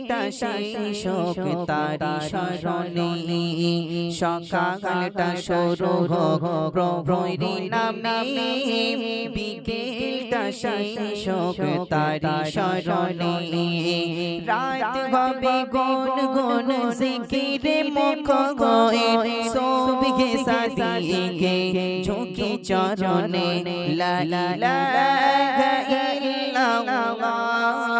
বিকেলটা সেই শোক তারি স্মরণে সকালটা শুরু হোক প্রভুর নামে। বিকেলটা সেই শোক তারি স্মরণে রাত হবে গুন গুন জিকিরে মুখ গয়ে। সোবিগে সাদিকে ঝুঁকি চরণে। লা লা লা ইল্লাল্লাহ।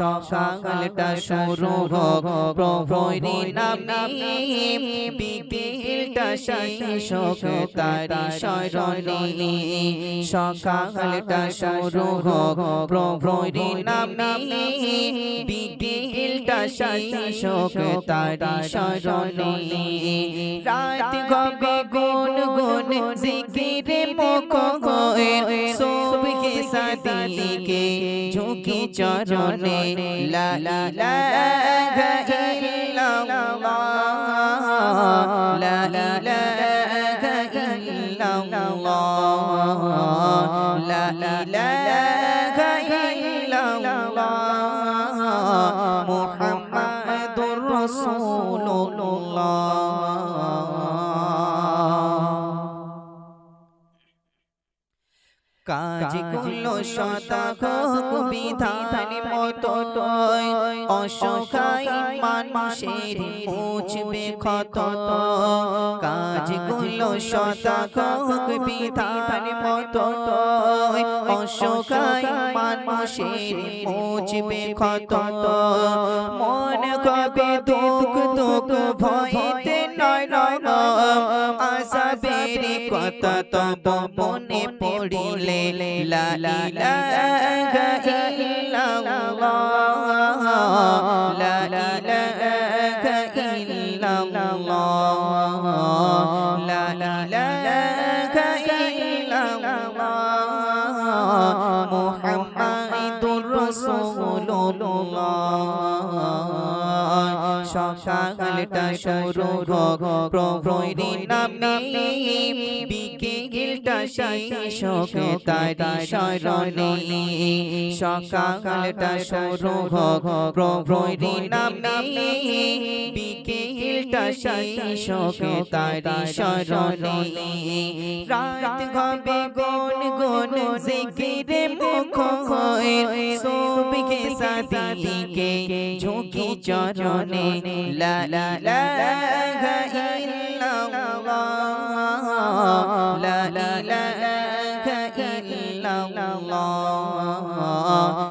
সকালটা শুরু হোক। প্রভুর নামে বিকেলটা সেই শোক তারি স্মরণে। সকালটা শুরু হোক। প্রভুর নামে বিকেলটা সেই শোক তারি স্মরণে। রাত গবে গুন গুন জিকিরে মুখ গয়ে সাদিকে ঝুঁকি চরণে লা লা ইল্লাল্লাহ লা লা ইল্লাল্লাহ লা লা ইল্লাল্লাহ মুহাম্মাদুর কাজগুলো সদা হোক বিধান মতো অসহায় মানুষের মুছবে ক্ষত। কাজগুলো সদা হোক বিধান মতো অসহায় মানুষের মুছবে ক্ষত। মন কবে দুঃখ দুঃখ নয় আসাবের কথা তব মনে পড়িলে লা লা ইল্লাল্লাহ লা লা ইল্লাল্লাহ লা লা ইল্লাল্লাহ মুহাম্মাদুর রাসূলুল্লাহ সকালটা শুরু হোক প্রভুর নামে বিকেলটা সেই শোক তারি স্মরণে সকালটা শুরু হোক প্রভুর নামে স্মরণে রাত মুখ হয়ে দিকে ঝুঁকি চরণে লা লা লা ইল্লাল্লাহ